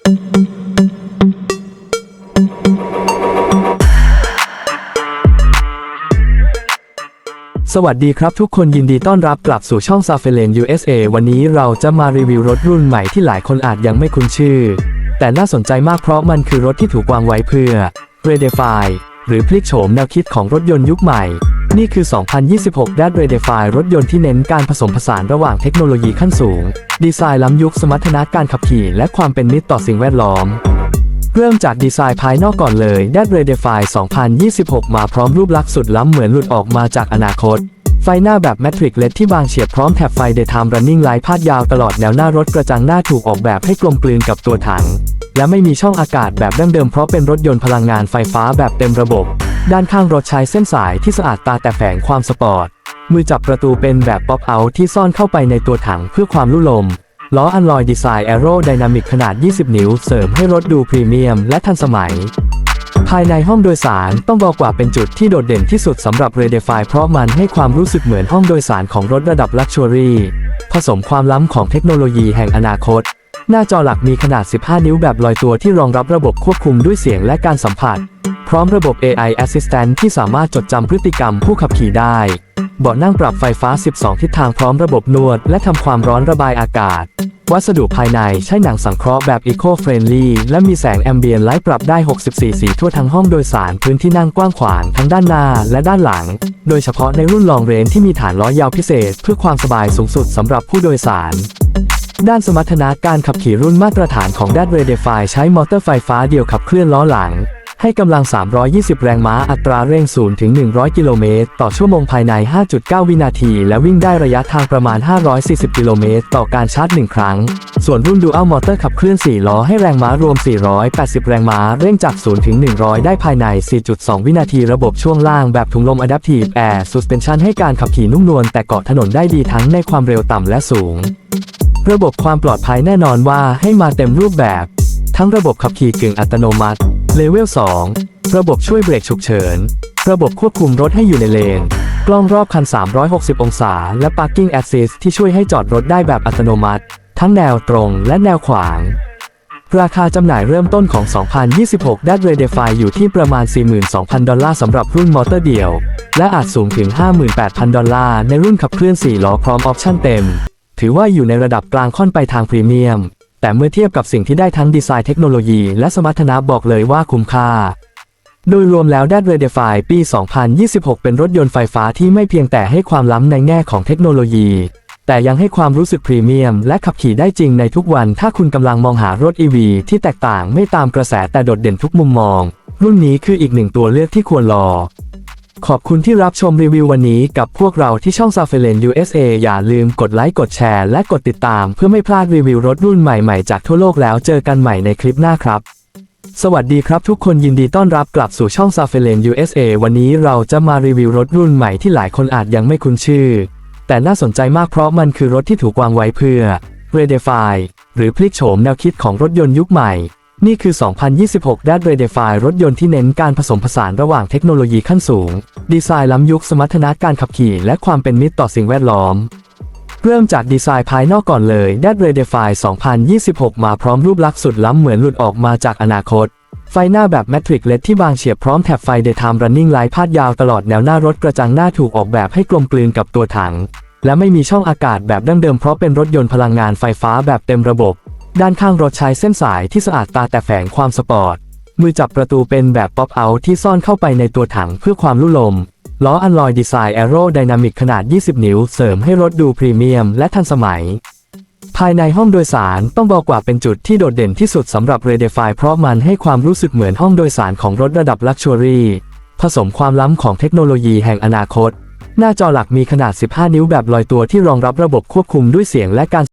สวัสดีครับทุกคนยินดีต้อนรับกลับสู่ช่อง s a f e l e n USA วันนี้เราจะมารีวิวรถรุ่นใหม่ที่หลายคนอาจยังไม่คุ้นชื่อ แต่น่าสนใจมากเพราะมันคือรถที่ถูกวางไว้เพื่อ Redefine หรือพลิกโฉมแนวคิดของรถยนต์ยุคใหม่ นี่คือ 2026 d a d Redefine รถยนต์ที่เน้นการผสมผสานระหว่างเทคโนโลยีขั้นสูง ดีไซน์ล้ำยุคสมรรถนะการขับขี่ และความเป็นมิตรต่อสิ่งแวดล้อม เริ่มจากดีไซน์ภายนอกก่อนเลย d a d Redefine 2026 มาพร้อมรูปลักษณ์สุดล้ำเหมือนหลุดออกมาจากอนาคต ไฟหน้าแบบแมทริกเลดที่บางเฉียบพร้อมแถบไฟ Daytime Running Light พาดยาวตลอดแนวหน้ารถกระจังหน้าถูกออกแบบให้กลมกลืนกับตัวถัง และไม่มีช่องอากาศแบบดั้งเดิมเพราะเป็นรถยนต์พลังงานไฟฟ้าแบบเต็มระบบ ด้านข้างรถใช้เส้นสายที่สะอาดตาแต่แฝงความสปอร์ต มือจับประตูเป็นแบบป๊อปเอาที่ซ่อนเข้าไปในตัวถังเพื่อความลุ่ลม ล้ออันลอยดีไซน์แอโรไดนามิกขนาด 20 นิ้ว เสริมให้รถดูพรีเมียมและทันสมัย ภายในห้องโดยสารต้องบอกว่าเป็นจุดที่โดดเด่นที่สุดสำหรับ r e d e f i เพราะมันให้ความรู้สึกเหมือนห้องโดยสารของรถระดับ Luxury ผสมความล้ำของเทคโนโลยีแห่งอนาคต หน้าจอหลักมีขนาด 15 นิ้วแบบลอยตัวที่รองรับระบบควบคุมด้วยเสียงและการสัมผัส พร้อมระบบ AI Assistant ที่สามารถจดจำพฤติกรรมผู้ขับขี่ได้ เบาะนั่งปรับไฟฟ้า 12 ทิศทางพร้อมระบบนวด และทำความร้อนระบายอากาศ วัสดุภายในใช้หนังสังเคราะห์แบบ Eco-Friendly และมีแสงแอมเบียนไลท์ปรับได้ 64 สีทั่วทั้งห้องโดยสารพื้นที่นั่งกว้างขวางทั้งด้านหน้าและด้านหลัง โดยเฉพาะในรุ่นลองเรนที่มีฐานล้อยาวพิเศษ เพื่อความสบายสูงสุดสำหรับผู้โดยสารด้านสมรรถนะการขับขี่รุ่นมาตรฐานของ d a d r e d e f i ใช้มอเตอร์ไฟฟ้าเดียวขับเคลื่อนล้อหลัง ให้กำลัง 320 แรงม้าอัตราเร่ง 0 ถึง 100 กิโลเมตร ต่อชั่วโมงภายใน 5.9 วินาที และวิ่งได้ระยะทางประมาณ 540 กิโลเมตร ต่อการชาร์จ 1 ครั้ง ส่วนรุ่น Dual Motor ขับเคลื่อน 4 ล้อให้แรงม้ารวม 480 แรงม้า เร่งจาก 0 ถึง 100 ได้ภายใน 4.2 วินาที ระบบช่วงล่างแบบถุงลม Adaptive Air Suspension ให้การขับขี่นุ่มนวลแต่เกาะถนนได้ดีทั้งในความเร็วต่ำและสูง ระบบความปลอดภัยแน่นอนว่าให้มาเต็มรูปแบบ ทั้งระบบขับขี่กึ่งอัตโนมัติ เลเวล 2 ระบบช่วยเบรกฉุกเฉิน ระบบควบคุมรถให้อยู่ในเลน กล้องรอบคัน 360 องศา และ Parking Assist ที่ช่วยให้จอดรถได้แบบอัตโนมัติ ทั้งแนวตรงและแนวขวาง ราคาจำหน่ายเริ่มต้นของ 2026ด้าน Redefine อยู่ที่ประมาณ 42,000 ดอลลาร์สำหรับรุ่นมอเตอร์เดี่ยว และอาจสูงถึง 58,000 ดอลลาร์ในรุ่นขับเคลื่อน 4 ล้อพร้อมออปชั่นเต็ม ถือว่าอยู่ในระดับกลางค่อนไปทางพรีเมียม แต่เมื่อเทียบกับสิ่งที่ได้ทั้งดีไซน์เทคโนโลยีและสมรรถนะบอกเลยว่าคุ้มค่า โดยรวมแล้ว d a d Redefine ปี 2026 เป็นรถยนต์ไฟฟ้าที่ไม่เพียงแต่ให้ความล้ำในแง่ของเทคโนโลยี แต่ยังให้ความรู้สึกพรีเมียม และขับขี่ได้จริงในทุกวัน ถ้าคุณกำลังมองหารถ EV ที่แตกต่างไม่ตามกระแสแต่โดดเด่นทุกมุมมอง รุ่นนี้คืออีกหนึ่งตัวเลือกที่ควรรอ ขอบคุณที่รับชมรีวิววันนี้กับพวกเราที่ช่อง s a f e l e n USA อย่าลืมกดไลค์กดแชร์และกดติดตามเพื่อไม่พลาดรีวิวรถรุ่นใหม่ๆจากทั่วโลกแล้วเจอกันใหม่ในคลิปหน้าครับ สวัสดีครับทุกคนยินดีต้อนรับกลับสู่ช่อง s a f e l e n USA วันนี้เราจะมารีวิวรถรุ่นใหม่ที่หลายคนอาจยังไม่คุ้นชื่อ แต่น่าสนใจมากเพราะมันคือรถที่ถูกวางไว้เพื่อ Redefine หรือพลิกโฉมแนวคิดของรถยนต์ยุคใหม่ นี่คือ 2026 d a d Redefine รถยนต์ที่เน้นการผสมผสานระหว่างเทคโนโลยีขั้นสูง ดีไซน์ล้ำยุคสมรรถนะการขับขี่ และความเป็นมิตรต่อสิ่งแวดล้อม เริ่มจากดีไซน์ภายนอกก่อนเลย d a d Redefine 2026 มาพร้อมรูปลักษณ์สุดล้ำเหมือนหลุดออกมาจากอนาคต ไฟหน้าแบบแมทริกเลดที่บางเฉียบพร้อมแถบไฟ Daytime Running Light พาดยาวตลอดแนวหน้ารถกระจังหน้าถูกออกแบบให้กลมกลืนกับตัวถัง และไม่มีช่องอากาศแบบดั้งเดิมเพราะเป็นรถยนต์พลังงานไฟฟ้าแบบเต็มระบบ ด้านข้างรถใช้เส้นสายที่สะอาดตาแต่แฝงความสปอร์ต มือจับประตูเป็นแบบป๊อปเอาที่ซ่อนเข้าไปในตัวถังเพื่อความลุ่ลม ล้ออันลอยดีไซน์แอโรไดนามิกขนาด 20 นิ้ว เสริมให้รถดูพรีเมียมและทันสมัย ภายในห้องโดยสารต้องบอกว่าเป็นจุดที่โดดเด่นที่สุดสำหรับ Redefine เพราะมันให้ความรู้สึกเหมือนห้องโดยสารของรถระดับ Luxury ผสมความล้ำของเทคโนโลยีแห่งอนาคต หน้าจอหลักมีขนาด 15 นิ้วแบบลอยตัวที่รองรับระบบควบคุมด้วยเสียงและการ